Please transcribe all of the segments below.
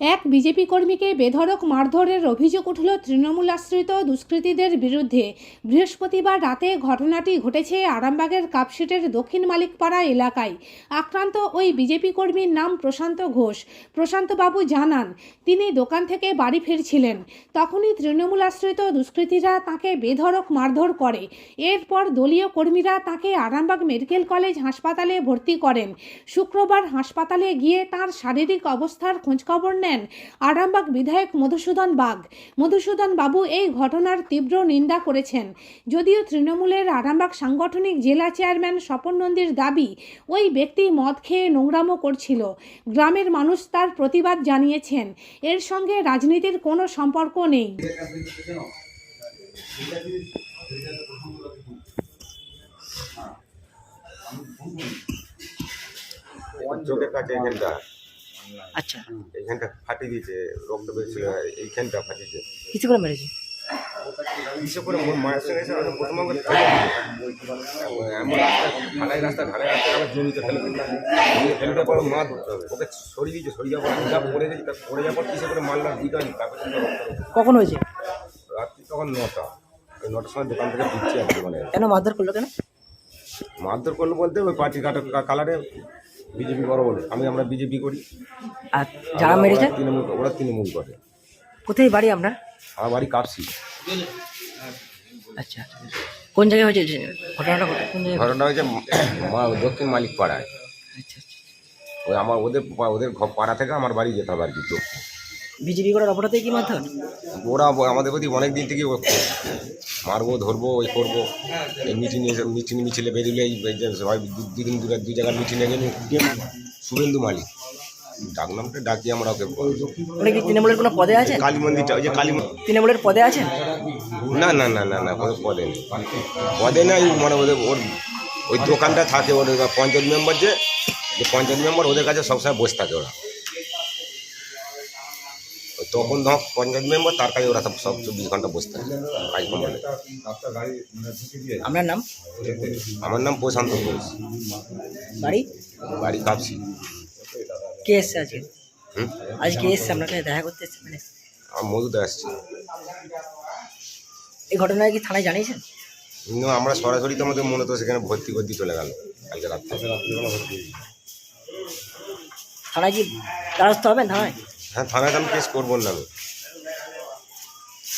এক বিজেপি কর্মীকে বেধড়ক মারধরের অভিযোগ উঠল তৃণমূল আশ্রিত দুষ্কৃতীদের বিরুদ্ধে। বৃহস্পতিবার রাতে ঘটনাটি ঘটেছে আরামবাগের কাপশিটের দক্ষিণ মালিকপাড়া এলাকায়। আক্রান্ত ওই বিজেপি কর্মীর নাম প্রশান্ত ঘোষ। প্রশান্তবাবু জানান, তিনি দোকান থেকে বাড়ি ফিরছিলেন। তখনই তৃণমূল আশ্রিত দুষ্কৃতীরা তাকে বেধড়ক মারধর করে। এরপর দলীয় কর্মীরা তাকে আরামবাগ মেডিকেল কলেজ হাসপাতালে ভর্তি করেন। শুক্রবার হাসপাতালে গিয়ে তার শারীরিক অবস্থার খোঁজখবর নেন। আরামবাগ বিধায়ক মধুসূদন বাগ। মধুসূদন বাবু এই ঘটনার তীব্র নিন্দা করেছেন। যদিও তৃণমূলের আরামবাগ সাংগঠনিক জেলা চেয়ারম্যান স্বপন নন্দীর দাবি, ওই ব্যক্তি মদ খেয়ে নোংরামো করছিল। গ্রামের মানুষ তার প্রতিবাদ জানিয়েছেন। এর সঙ্গে রাজনীতির কোনো সম্পর্ক নেই। কাছে এখানটা আচ্ছা। এখানটা ফাটিয়ে দিয়েছে রক্ত বেরোছিল এইখানটা ফাটিয়েছে। কিছু করে মেরেছে? কিসে করে মায়ের সঙ্গে এসে আমাকে প্রথম আমাকে এমন রাস্তা ঢালাই রাস্তা ঢালাই রাস্তা আমার জমিতে ফেলে দিল জমিতে ফেলে দেওয়ার পর মা ওকে সরিয়ে দিয়েছে সরিয়ে যাওয়ার পর যা পড়ে গেছি তা পড়ে যাওয়ার পর করে মারলাম তারপরে। কখন হয়েছে? রাত্রি তখন নটা। ওই নটার সময় দোকান থেকে দিচ্ছি আর মানে কেন মারধর করল কেন? মারধর করল বলতে ওই পার্টি কালারে বিজেপি করো বলে। আমি আমরা বিজেপি করি। আর যারা মেরেছে? ওরা তৃণমূল ওরা তৃণমূল করে। কোথায় বাড়ি আপনার? আমার বাড়ি কাপসি আচ্ছা। কোন জায়গায় হয়েছে? যে ঘটনাটা ঘটে কোন জায়গায়? ঘটনা হয়েছে মা- দক্ষিণ মালিক পাড়ায় আচ্ছা আচ্ছা। ওই আমার ওদের ওদের পাড়া থেকে আমার বাড়ি যেতে হবে আর কি দক্ষিণ। বিজেপি করার অপরাধে কি মাথা ওরা আমাদের প্রতি অনেক দিন থেকে মারবো ধরবো ওই করব। এই মিটিং এসে মিটিং মিছিলে বেরিয়ে এই এই যে সবাই দু- দুদিন দূরে দুই জায়গায় মিটিংয়ে গেলে শুভেন্দু মালিক। ডাক নামটা ডাকি আমরা ওকে উনি কি তৃণমূলের কোনো পদে আছে? কালী মন্দিরটা ওই যে কালী তৃণমূলের পদে আছেন না না না না না কোনো পদে নেই। পদে নাই মানে ওদের ওর ওই দোকানটা থাকে ওর পঞ্চায়েত মেম্বার যে পঞ্চায়েত মেম্বার ওদের কাছে সবসময় বসে থাকে ওরা। তখন ধর পঞ্চায়েত মেম্বার তার কাছে ওরা সব চব্বিশ ঘণ্টা বসতে কাজ আপনার নাম? আমার নাম প্রশান্ত ঘোষ। বাড়ি? বাড়ি কাপসি। কে এসছে আজকে? আজ কে এসছে? আপনার কাছে দেখা করতে এসছে মানে? মধুতে আসছি এই ঘটনায় কি থানায় জানিয়েছেন? কিন্তু আমরা সরাসরি তো আমাদের মনে তো সেখানে ভর্তি করতে চলে গেল কালকে রাত্রে। থানায় কি দ্বারস্থ হবেন থানায়? থানায় তো আমি কেস করব আমি।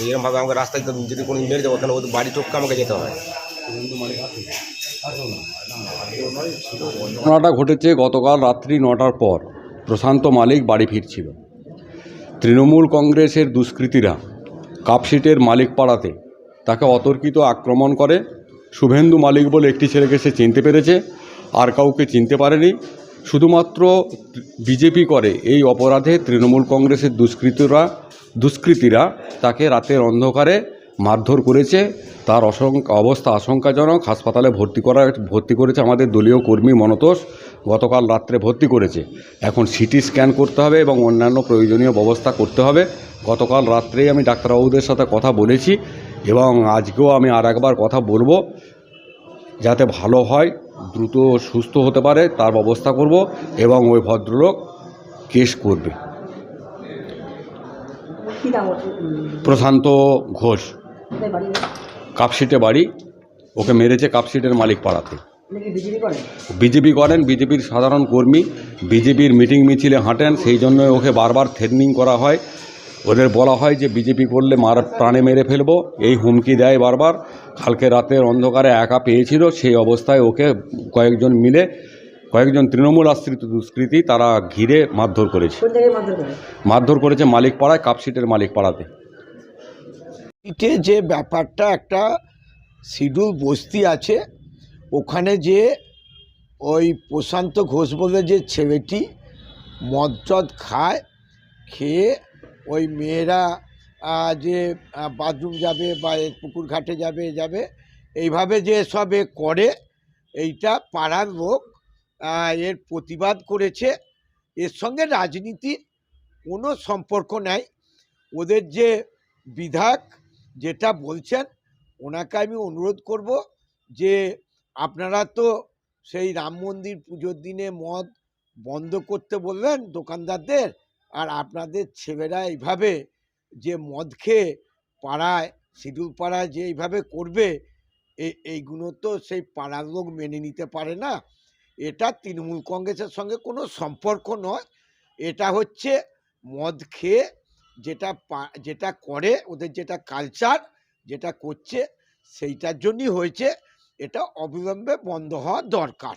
এরকমভাবে আমাকে রাস্তায় যদি কোনো মেরে যাব কেন ওদের বাড়ি টপকে আমাকে যেতে হয় ঘটনাটা ঘটেছে গতকাল রাত্রি নটার পর। প্রশান্ত মালিক বাড়ি ফিরছিল। তৃণমূল কংগ্রেসের দুষ্কৃতীরা কাপশিটের মালিক পাড়াতে তাকে অতর্কিত আক্রমণ করে। শুভেন্দু মালিক বলে একটি ছেলেকে সে চিনতে পেরেছে, আর কাউকে চিনতে পারেনি। শুধুমাত্র বিজেপি করে এই অপরাধে তৃণমূল কংগ্রেসের দুষ্কৃতরা, দুষ্কৃতীরা তাকে রাতের অন্ধকারে মারধর করেছে। তার অবস্থা আশঙ্কাজনক। হাসপাতালে ভর্তি করা ভর্তি করেছে আমাদের দলীয় কর্মী মনতোষ। গতকাল রাত্রে ভর্তি করেছে। এখন সিটি স্ক্যান করতে হবে এবং অন্যান্য প্রয়োজনীয় ব্যবস্থা করতে হবে। গতকাল রাত্রেই আমি ডাক্তারবাবুদের সাথে কথা বলেছি এবং আজকেও আমি আর একবার কথা বলব যাতে ভালো হয়। দ্রুত সুস্থ হতে পারে তার ব্যবস্থা করব এবং ওই ভদ্রলোক কেস করবে। প্রশান্ত ঘোষ। কাপশিটে বাড়ি ওকে মেরেছে কাপশিটের মালিক পাড়াতে। বিজেপি করেন? বিজেপি করেন বিজেপির সাধারণ কর্মী। বিজেপির মিটিং মিছিলে হাঁটেন সেই জন্য ওকে বারবার থ্রেটনিং করা হয়। ওদের বলা হয় যে বিজেপি করলে মার প্রাণে মেরে ফেলব। এই হুমকি দেয় বারবার। কালকে রাতের অন্ধকারে একা পেয়েছিল সেই অবস্থায় ওকে কয়েকজন মিলে কয়েকজন তৃণমূল আশ্রিত দুষ্কৃতী তারা ঘিরে মারধর করেছে। মারধর করেছে? মালিক পাড়ায় কাপশিটের মালিক পাড়াতে এতে যে ব্যাপারটা একটা শিডিউল বস্তি আছে ওখানে যে ওই প্রশান্ত ঘোষ বলে যে ছেলেটি মদ খায় খেয়ে ওই মেয়েরা যে বাথরুম যাবে বা পুকুর ঘাটে যাবে যাবে, এইভাবে যে সব করে, এইটা পাড়ার লোক এর প্রতিবাদ করেছে। এর সঙ্গে রাজনীতির কোনো সম্পর্ক নাই। ওদের যে বিধায়ক যেটা বলছেন, ওনাকে আমি অনুরোধ করব যে, আপনারা তো সেই রাম মন্দির পুজোর দিনে মদ বন্ধ করতে বললেন দোকানদারদের আর আপনাদের ছেলেরা এইভাবে যে মদ খেয়ে পাড়ায় শিডিউল পাড়ায় যে এইভাবে করবে এই এইগুলো তো সেই পাড়ার লোক মেনে নিতে পারে না। এটা তৃণমূল কংগ্রেসের সঙ্গে কোনো সম্পর্ক নয়। এটা হচ্ছে মদ খেয়ে যেটা যেটা করে, ওদের যেটা কালচার যেটা করছে, সেইটার জন্যই হয়েছে। এটা অবিলম্বে বন্ধ হওয়া দরকার।